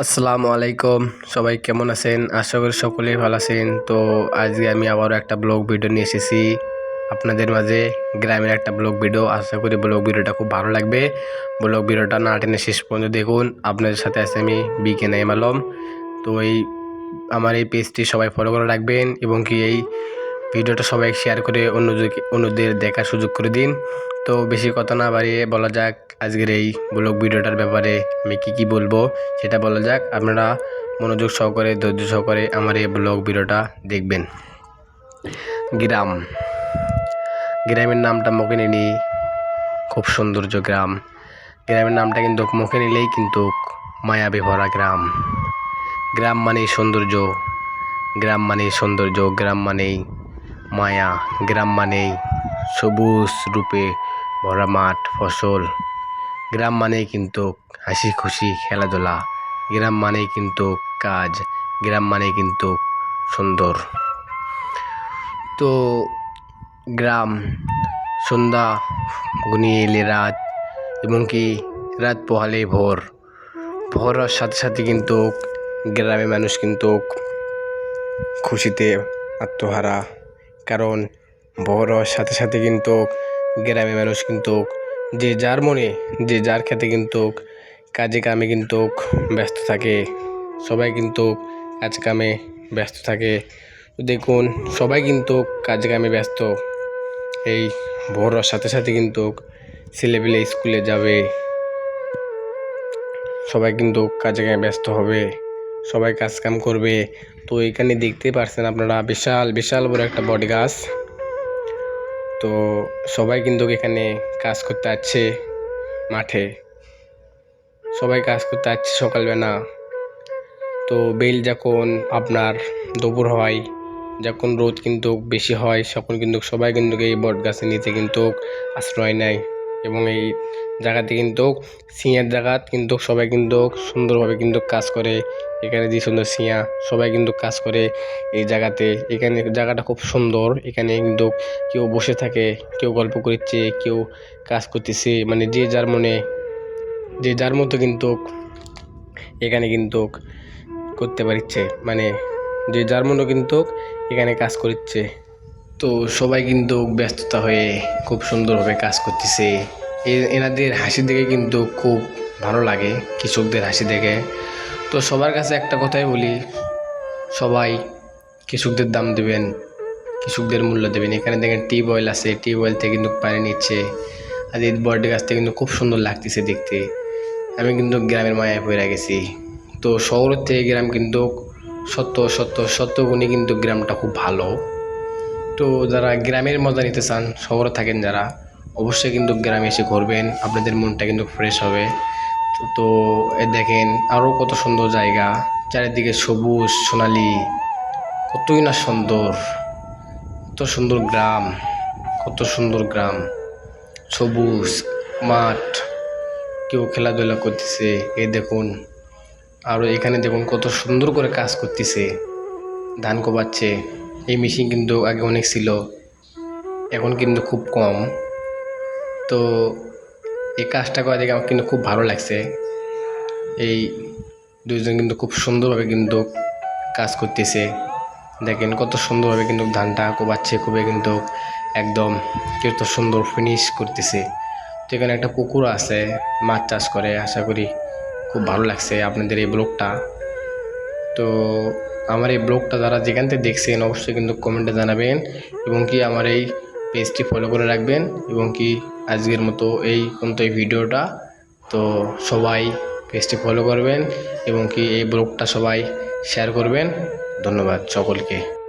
আসসালামু আলাইকুম। সবাই কেমন আছেন? আশা করি সকলেই ভালো আছেন। তো আজকে আমি আবারও একটা ব্লগ ভিডিও নিয়ে এসেছি। আপনাদের মাঝে গ্রামের একটা ব্লগ ভিডিও। আশা করি ব্লগ ভিডিওটা খুব ভালো লাগবে। ব্লগ ভিডিওটা না টেনে শেষ পর্যন্ত দেখুন। আপনাদের সাথে আছে আমি বিকে নাইম আলম। তো এই, আমার এই পেজটি সবাই ফলো করে রাখবেন এবং কি এই ভিডিওটা সবাই শেয়ার করে অন্যদের অন্যদের দেখার সুযোগ করে দিন। তো বেশি কথা না বাড়িয়ে বলা যাক আজকের এই ব্লগ ভিডিওটার ব্যাপারে আমি কি কি বলব, সেটা বলা যাক। আপনারা মনোযোগ সহকারে, ধৈর্য সহকারে আমার এই ব্লগ ভিডিওটা দেখবেন। গ্রাম। গ্রামের নামটা মুখে নিলি খুব সৌন্দর্য গ্রাম। গ্রামের নামটা কিন্তু মুখে নিলেই কিন্তু মায়াবী ভরা গ্রাম। গ্রাম মানেই সৌন্দর্য। গ্রাম মানেই সৌন্দর্য। গ্রাম মানেই মায়া, গ্রাম মানেই সবুজ রূপে ভরা মাঠ, ফসল। গ্রাম মানেই কিন্তু হাসি খুশি, খেলাধুলা। গ্রাম মানেই কিন্তু কাজ। গ্রাম মানেই কিন্তু সুন্দর। তো গ্রাম, সন্ধ্যা গুনিয়ে এলে রাত এবং কি রাত পোহালে ভোর। ভোর সাথে সাথে কিন্তু গ্রামের মানুষ কিন্তু খুশিতে আত্মহারা। কারণ ভোর হওয়ার সাথে সাথে কিন্তু গ্রামের মানুষ কিন্তু যে যার মনে, যে যার ক্ষেত্রে কিন্তু কাজে কামে কিন্তু ব্যস্ত থাকে। সবাই কিন্তু কাজ কামে ব্যস্ত থাকে। দেখুন, সবাই কিন্তু কাজে কামে ব্যস্ত। এই ভোর সাথে সাথে কিন্তু ছেলেপিলে স্কুলে যাবে। সবাই কিন্তু কাজে কামে ব্যস্ত হবে। সবাই কাজ কাম করবে। তো এখানে দেখতে পারছেন আপনারা বিশাল বিশাল বড় একটা বট গাছ। তো সবাই কিন্তু এখানে কাজ করতে আসছে মাঠে। সবাই কাজ করতে আসছে সকালবেলা। তো বেল যখন আপনার দুপুর হয়, যখন রোদ কিন্তু বেশি হয়, তখন কিন্তু সবাই কিন্তু এই বট গাছের নিচে কিন্তু আশ্রয় নেয়। এবং এই জায়গাতে কিন্তু সিঁয়ের জায়গাত কিন্তু সবাই কিন্তু সুন্দরভাবে কিন্তু কাজ করে। এখানে যে সুন্দর সিঁয়া সবাই কিন্তু কাজ করে এই জায়গাতে। এখানে জায়গাটা খুব সুন্দর। এখানে কিন্তু কেউ বসে থাকে, কেউ গল্প করছে, কেউ কাজ করতেছে। মানে যে যার মনে, যে যার মতো কিন্তু এখানে কিন্তু করতে পারছে। মানে যে যার মতো কিন্তু এখানে কাজ করছে। তো সবাই কিন্তু ব্যস্ততা হয়ে খুব সুন্দরভাবে কাজ করতেছে। এনাদের হাসি দেখে কিন্তু খুব ভালো লাগে, কৃষকদের হাসি দেখে। তো সবার কাছে একটা কথাই বলি, সবাই কৃষকদের দাম দেবেন, কৃষকদের মূল্য দেবেন। এখানে দেখেন টিউবওয়েল আছে, টিউবওয়েল থেকে কিন্তু পানি নিচ্ছে, আর এই বড় গাছটা কিন্তু খুব সুন্দর লাগতেছে দেখতে। আমি কিন্তু গ্রামের মায়ায় পড়ে গেছি। তো শহরের থেকে গ্রাম কিন্তু সত্য সত্য সত্য গুণে কিন্তু গ্রামটা খুব ভালো। তো যারা গ্রামের মজা নিতে চান, শহরে থাকেন যারা, অবশ্যই কিন্তু গ্রামে এসে ঘুরবেন। আপনাদের মনটা কিন্তু ফ্রেশ হবে। তো এ দেখেন আরও কত সুন্দর জায়গা, চারিদিকে সবুজ, সোনালি, কতই না সুন্দর। কত সুন্দর গ্রাম, কত সুন্দর গ্রাম। সবুজ, মাঠ, কেউ খেলাধুলা করতেছে, এই দেখুন। আরও এখানে দেখুন কত সুন্দর করে কাজ করতেছে, ধান কোপাচ্ছে। এই মেশিন কিন্তু আগে অনেক ছিল, এখন কিন্তু খুব কম। তো এই কাজটা করা দেখে আমার কিন্তু খুব ভালো লাগছে। এই দুইজন কিন্তু খুব সুন্দরভাবে কিন্তু কাজ করতেছে। দেখেন কত সুন্দরভাবে কিন্তু ধানটা কোবাচ্ছে খুবই কিন্তু একদম কত সুন্দর ফিনিশ করতেছে। তো এখানে একটা পুকুর আছে, মাছ চাষ করে, আশা করি খুব ভালো লাগছে আপনাদের এই ব্লগটা তো আমার এই ব্লগটা যারা যেখান থেকে দেখছেন, অবশ্যই কিন্তু কমেন্টে জানাবেন এবং কি আমার এই পেজটি ফলো করে রাখবেন এবং কি আজকের মতো এই পর্যন্ত এই ভিডিওটা। তো সবাই পেজটি ফলো করবেন এবং কি এই ব্লগটা সবাই শেয়ার করবেন। ধন্যবাদ সকলকে।